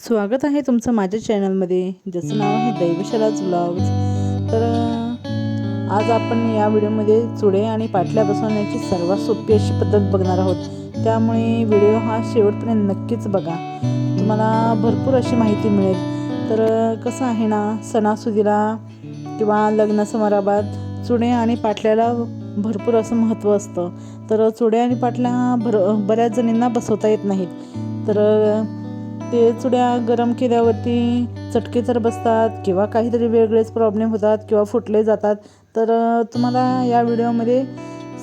स्वागत आहे तुमचं माझ्या चॅनलमध्ये. ज्याचं नाव आहे दैवशराज ब्लॉग्स तर आज आपण या व्हिडिओमध्ये चुडे आणि पाटल्या बसवण्याची सर्वात सोपी अशी पद्धत बघणार आहोत. त्यामुळे व्हिडिओ हा शेवटपर्यंत नक्कीच बघा. तुम्हाला भरपूर अशी माहिती मिळेल. तर कसं आहे ना सणासुदीला किंवा लग्न समारंभात चुडे आणि पाटल्याला भरपूर असं महत्त्व असतं. तर चुडे आणि पाटल्या भर बऱ्याच जणींना बसवता येत नाहीत. तर ते चुड्या गरम केल्यावरती चटके तर बसतात किंवा काहीतरी वेगळेच प्रॉब्लेम होतात किंवा फुटले जातात. तर तुम्हाला या व्हिडिओमध्ये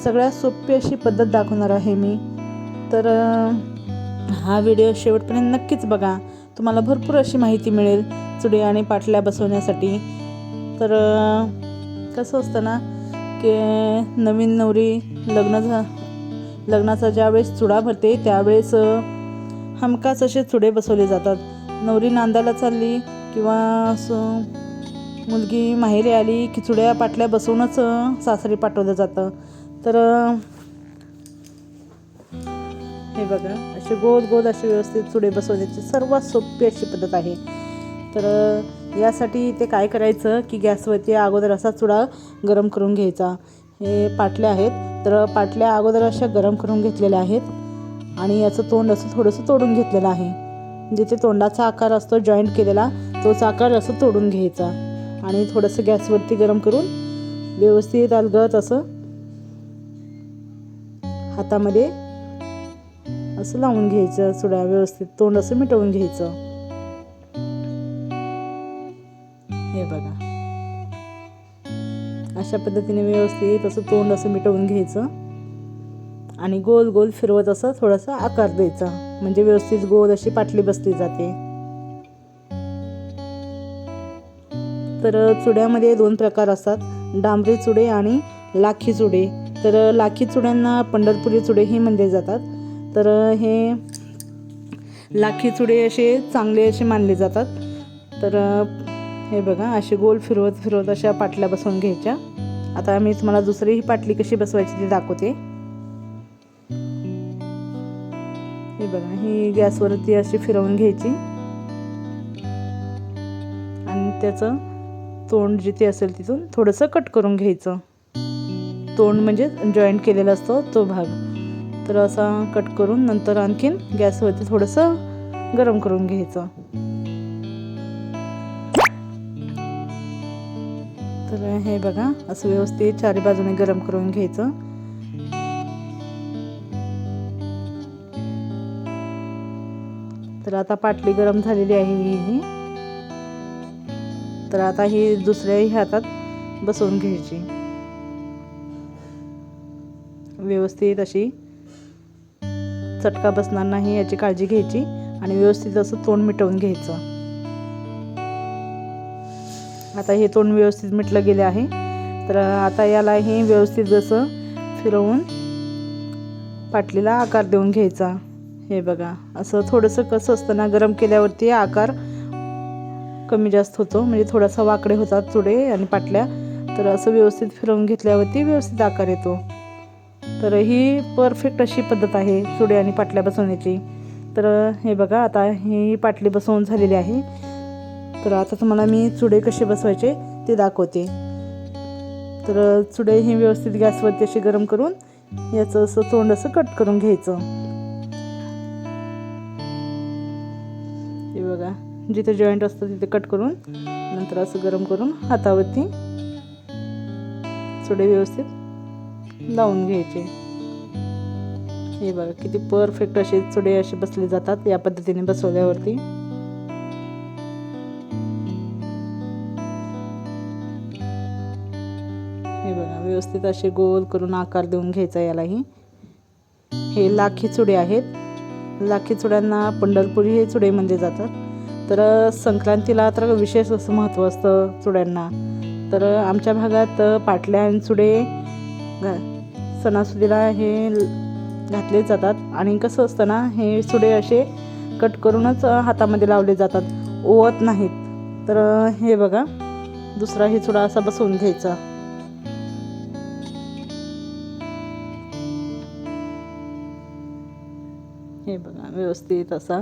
सगळ्यात सोपी अशी पद्धत दाखवणार आहे मी. तर हा व्हिडिओ शेवटपर्यंत नक्कीच बघा. तुम्हाला भरपूर अशी माहिती मिळेल चुडी आणि पाटल्या बसवण्यासाठी. तर कसं असतं ना की नवीन नवरी लग्न झा लग्नाचा ज्यावेळेस चुडा भरते त्यावेळेस हमखास असे चुडे बसवले जातात. नवरी नांदायला चालली किंवा असं मुलगी माहेरी आली की चुड्या पाटल्या बसवूनच सासरी पाठवलं जातं. तर हे बघा असे गोल गोल असे व्यवस्थित चुडे बसवण्याची सर्वात सोपी अशी पद्धत आहे. तर यासाठी ते काय करायचं की गॅसवरती अगोदर असा चुडा गरम करून घ्यायचा. हे पाटल्या आहेत. तर पाटल्या अगोदर अशा गरम करून घेतलेल्या आहेत. आणि याचं तोंड असं थोडंसं तोडून घेतलेलं आहे. जिथे तोंडाचा आकार असतो जॉईंट केलेला तोच आकार असं तोडून घ्यायचा. आणि थोडंसं गॅसवरती गरम करून व्यवस्थित अलगत असं हातामध्ये असं लावून घ्यायचं सुड्या व्यवस्थित. तोंड असं मिटवून घ्यायचं. हे बघा. अशा पद्धतीने व्यवस्थित असं तोंड असं मिटवून घ्यायचं. आणि गोल गोल फिरवत असं थोडासा आकार द्यायचा. म्हणजे व्यवस्थित गोल अशी पाटली बसली जाते. तर चुड्यामध्ये दोन प्रकार असतात. डांबरी चुडे आणि लाखी चुडे. तर लाखी चुड्यांना पंढरपुरी चुडेही म्हणले जातात. तर हे लाखी चुडे असे चांगले असे मानले जातात. तर हे बघा असे गोल फिरवत फिरवत अशा पाटल्या बसवून घ्यायच्या. आता मी तुम्हाला दुसरी ही पाटली कशी बसवायची ती दाखवते. बघा ही गॅसवरती अशी फिरवून घ्यायची. आणि त्याचं तोंड जिथे असेल तिथून थोडंसं कट करून घ्यायचं. तोंड म्हणजे जॉईंट केलेला असतो तो भाग. तर असा कट करून नंतर आणखीन गॅसवरती थोडंसं गरम करून घ्यायचं. तर हे बघा असं व्यवस्थित चारी बाजूने गरम करून घ्यायचं. तर आता पाटली गरम झालेली आहे ही ही तर आता ही दुसऱ्याही हातात बसवून घ्यायची. व्यवस्थित अशी चटका बसणार नाही याची काळजी घ्यायची आणि व्यवस्थित असं तोंड मिटवून घ्यायचं. आता हे तोंड व्यवस्थित मिटलं गेले आहे. तर आता याला हे व्यवस्थित जसं फिरवून पाटलीला आकार देऊन घ्यायचा. हे बघा असं थोडंसं कसं असतं ना गरम केल्यावरती आकार कमी जास्त होतो. म्हणजे थोडासा वाकडे होतात चुडे आणि पाटल्या. तर असं व्यवस्थित फिरवून घेतल्यावरती व्यवस्थित आकार येतो. तर ही परफेक्ट अशी पद्धत आहे चुडे आणि पाटल्या बसवण्याची. तर हे बघा आता ही पाटली बसवून झालेली आहे. तर आता तुम्हाला मी चुडे कसे बसवायचे ते दाखवते. तर चुडे ही व्यवस्थित गॅसवरती असे गरम करून याचं असं तोंड असं कट करून घ्यायचं. बघा. जिथे जॉईंट असतं तिथे कट करून नंतर असं गरम करून हातावरती चुडे व्यवस्थित लावून घ्यायचे. हे बघा किती परफेक्ट असे चुडे असे बसले जातात या पद्धतीने बसवल्यावरती. हे बघा व्यवस्थित असे गोल करून आकार देऊन घ्यायचा यालाही. हे लाखी चुडे आहेत. लाखी चुड्यांना पंढरपुरी हे चुडे म्हणले जातात. तर संक्रांतीला तर विशेष असं महत्त्व असतं चुड्यांना. तर आमच्या भागात पाटल्या आणि चुडे घा सणासुदीला हे घातले जातात. आणि कसं असतं ना हे चुडे असे कट करूनच हातामध्ये लावले जातात. ओवत नाहीत. तर हे बघा दुसरा हे चुडा असा बसवून घ्यायचा. हे बघा व्यवस्थित असा.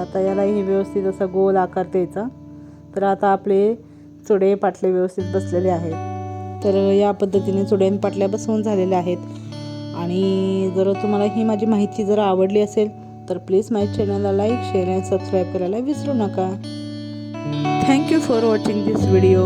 आता यालाही व्यवस्थित असा गोल आकार द्यायचा. तर आता आपले चुडे पाटले व्यवस्थित बसलेले आहेत. तर या पद्धतीने चुडे पाटल्या बसवून झालेल्या आहेत. आणि जर तुम्हाला ही माझी माहिती जर आवडली असेल तर प्लीज माझ्या चॅनलला लाईक शेअर आणि सबस्क्राईब करायला विसरू नका. Thank you for watching this video